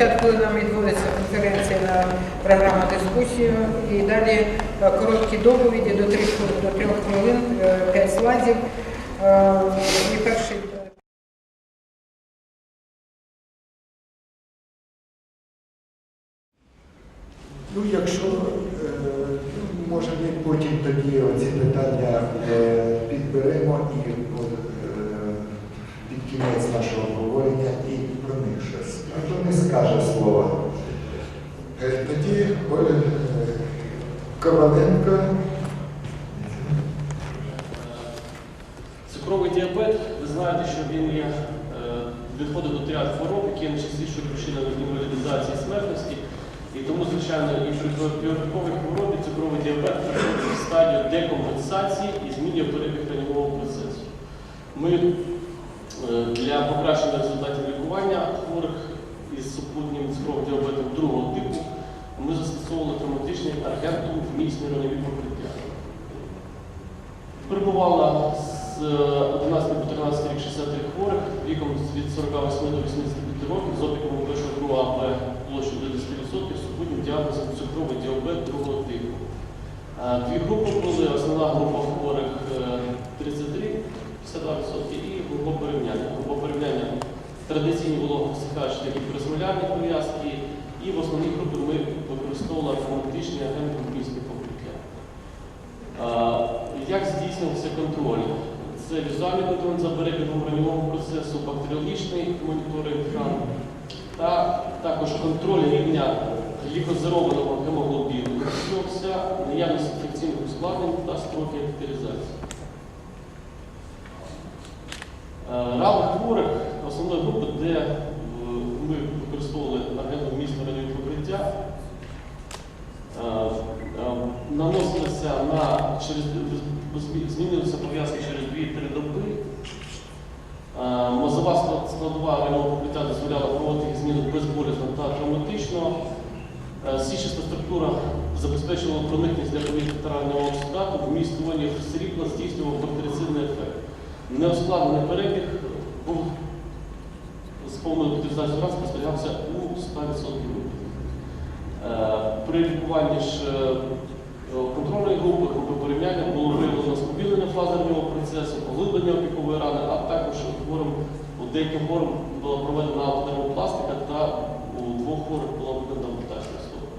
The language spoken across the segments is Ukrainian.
50 хвилин нам відводиться конференція на програму дискусію. І далі е, короткі доповіді до 3, до 3 хвилин, 5 слайдів. Е, І перший е, Ну, якщо е, ну, може ми потім тоді оці питання е, підберемо і е, під кінець нашого обговорення і про них щось. А то не скаже слова. Е, Тоді Оля е, Коваленко. Цукровий діабет, ви знаєте, що він є, е, відходить до тряд хвороб, які є найчастішою причиною інвалідизації смертності. І тому, звичайно, і при біотиповій хворобі цукровий діабет переходить в стадію декомпенсації і змінює перебіг раннього процесу. Ми для покращення результатів лікування хворих із супутнім цукровим діабетом другого типу ми застосовували травматичний агентум в міцні раневі покриття. Прибувала з е, 11 по 13 рік 63 хворих віком від 48 до 85 років з опіком першого другого АП площу до 10% супутнім діагнозом цукровий діабет другого типу. Е, Дві групи були, основна група хворих е, 33, 52% і. Група порівняння традиційні вологосихаючі такі присмолярні пов'язки, і в основній групі ми використовували автоматичні агенти місні покриття. Як здійснювався контроль? Це візуальний контроль за перебігом раннього процесу, бактеріологічний моніторинг та також контроль рівня глікозированого гемоглобіну, наявність інфекційних ускладнень та строки інфектеризації. Рали хворих основної групи, де е, ми використовували місто раннього покриття, е, е, наносилися на через змінилися пов'язки через 2-3 доби. Мозова складова раннього покриття дозволяла проводити зміни безболісно та травматично. Січиста структура забезпечувала проникність для повітряного обстату, вміст іонів срібла здійснював бактерицидний ефект. Неускладнений перебіг був повною утилізацією раз спостерігався у 100% випадків. Е, При лікуванні ж е, контрольної групи, групи порівняння було виявлено сповільнення фазерного процесу, поглиблення опікової рани, а також хворим, у деяким хворим була проведена термопластика та у двох хворих була виконана ампутація стопи.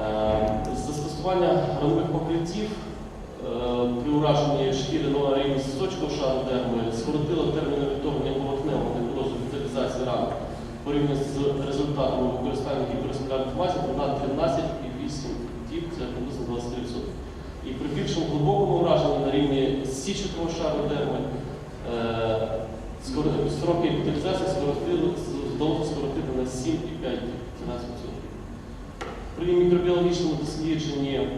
Е, Застосування ранових покриттів е, при ураженні шкіри на рівні сосочкового шару дерми скоротило термін відторгнення поверхневого некрозу віталізації ран порівняно з результатами використання гіперсмолярних мазів на 13,8 діб, це приблизно 23%. І при більшому глибокому ураженні на рівні січатого шару дерми е, віталізації скоротили, вдалося скоротити на 7,5 діб, 13%. При мікробіологічному дослідженні е,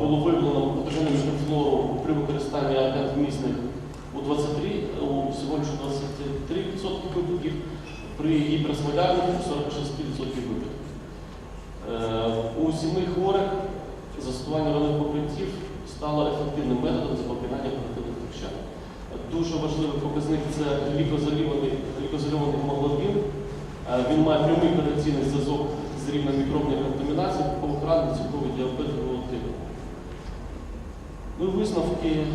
було виявлено патогенну мікрофлору при використанні агентомісних у 23, у всього лише 23% випадків, при гіперсмолярних у 46% випадків. Е, У сіми хворих застосування ранних покриттів стало ефективним методом запобігання оперативних втручань. Дуже важливий показник це глікозольований гемоглобін. Е, Він має прямий корекційний зв'язок з рівнем мікробної контамінації, повохранний цукровий діабет. Ну і висновки е,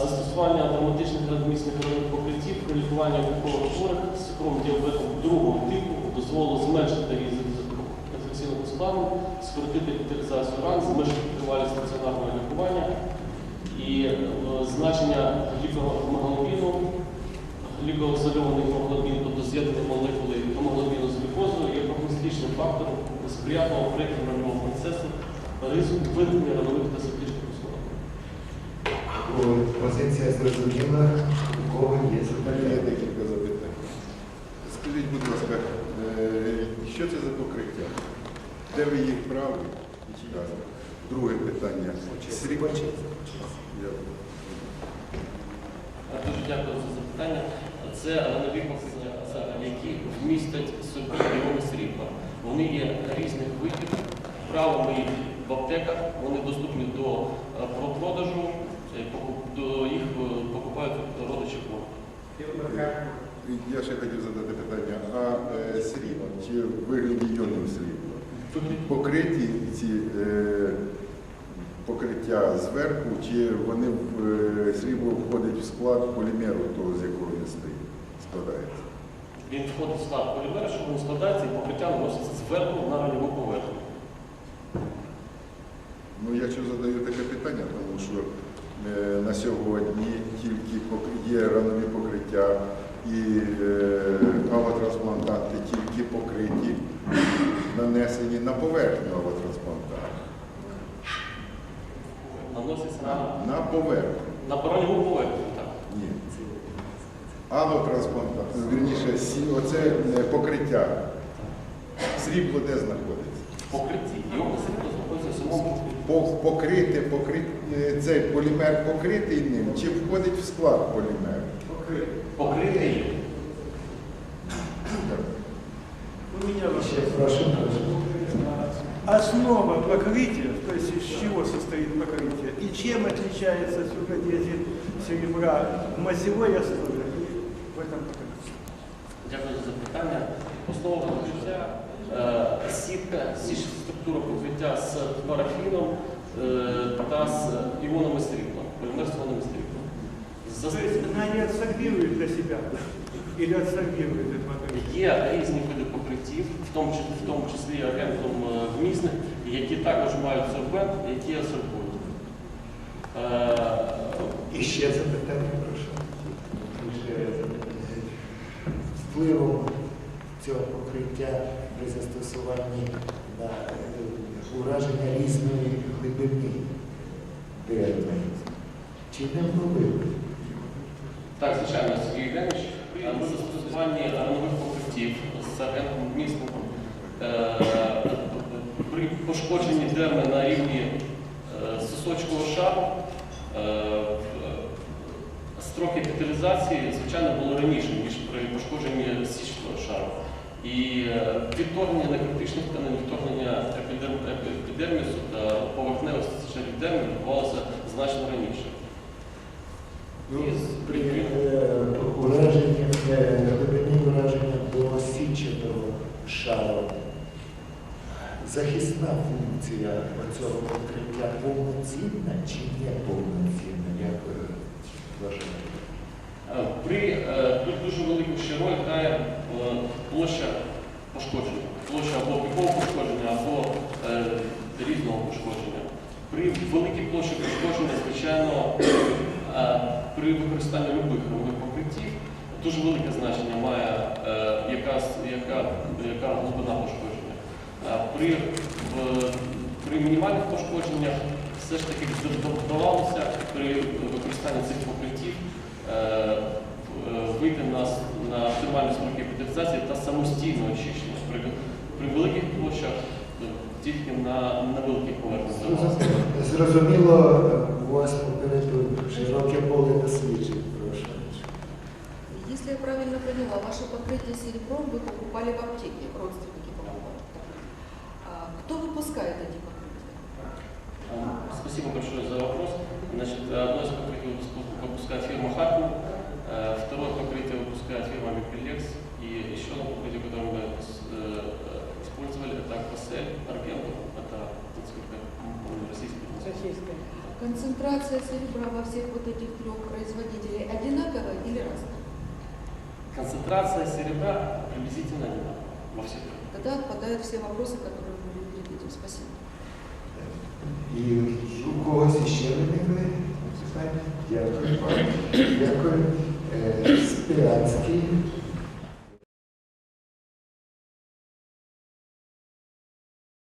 застосування травматичних радмісних покриттів при лікуванні хворих з цукровим діабетом другого типу дозволило зменшити ризик інфекційного стану, скоротити інфекцію ран, зменшити тривалість стаціонарного лікування і е, значення глікогемоглобіну, глікозольований гемоглобін, тобто з'єднані молекули гемоглобіну з глюкозою, є прогностичним фактором сприятного раннього процесу, ризику виникнення ранових та Позиція зрозуміла, у кого є мене є декілька запитань. Скажіть, будь ласка, е, що це за покриття? Де ви їх брали? Друге питання. Сріб- Я- Дуже дякую за запитання. Це ранові покриття, які вмістять собі іони срібла. Вони є різних видів. Право ми їх в аптеках, вони доступні до е, продажу, е, їх е, покупають родичі хворих. Я ще хотів задати питання. А е, срібло чи в вигляді йонів срібла. Покриті ці е, покриття зверху, чи вони в е, срібло входить в склад полімеру, того, з якого він стоїть, складається. Він входить в склад полімера, що він складається і покриття наноситься зверху на ранньову поверхню. Ну, я чого задаю таке питання, тому що е, на сьогодні тільки є ранові покриття і е, алотрансплантанти тільки покриті, нанесені на поверхню алотрансплантанту. Наноситься на, На поверхню. на ранньову поверхню. Так. Ні. Алотрансплантант, вірніше, оце е, покриття. Срібло де знаходиться? Покритті. Його срібло знаходиться в самому Покрити, покрити, е, цей полімер покритий ним, чи входить в склад полімеру? покритий. У меня вопрос. Ще прошу, прошу. Основа покрытия, то есть из чего состоит покрытие, и чем отличается сюркодиазид серебра в мазевой основе и в этом покрытии? Дякую за запитання. Основа покриття е, сітка, січ- структура покриття з парафіном е, та з іонами срібла, полімер з іонами. За- не для или покрытие? Є різні види покриттів, в тому числі, в тому числі агентом е, вмісних, які також мають сорбент, які асорбують. Е, І ще запитання, прошу. Впливом цього покриття при застосуванні на ураження різної глибини деревини. Чи не впливає? Так, звичайно, Сергій Євгенович, при застосуванні ранових покриттів з агентом вмісником е, при пошкодженні дерми на рівні е, сосочкового шару е, строки капіталізації, звичайно, було раніше, ніж при пошкодженні січного шару. І е, відторгнення некритичних тканин, відторгнення епідерм- епідермісу та поверхневих шарів дерми відбувалося значно раніше. Ну, е, ураженні, е, глибині ураження до січеного шару захисна функція цього покриття повноцінна чи не повноцінна, як вважаєте? При тут дуже велику ще роль грає площа пошкодження, площа або пікового пошкодження, або е, різного пошкодження. При великій площі пошкодження, звичайно, е, при використанні любих нових покриттів дуже велике значення має е, яка, яка, яка глибина пошкодження. Е, При, в- при мінімальних пошкодженнях все ж таки вдавалося при використанні цих покриттів е, е, вийти на, с- на оптимальні строки капіталізації та самостійне очищення. При, при великих площах е, тільки на невеликих поверхнях вдавалося. Зрозуміло, у вас попереду широке поле досліджень, прошу. Если я правильно поняла, ваше покрытие серебром вы покупали в аптеке, родственники покупали. А кто выпускает эти покрытия? Э, Спасибо большое за вопрос. Значит, одно из покрытий выпуск- выпускает фирма Hartmann, э, второе покрытие выпускает фирма Микролекс, и еще одно покрытие, которое мы с- э, использовали, это Аквасель, Аргентум, это, насколько я помню, российский Російська. Концентрация серебра во всех вот этих трех производителей одинаковая или разная? Концентрация серебра приблизительно одинаковая во всех. Тогда отпадают все вопросы, которые были перед этим. Спасибо. І у когось іще виникли питання? Дякую. Дякую. Е, Спиранський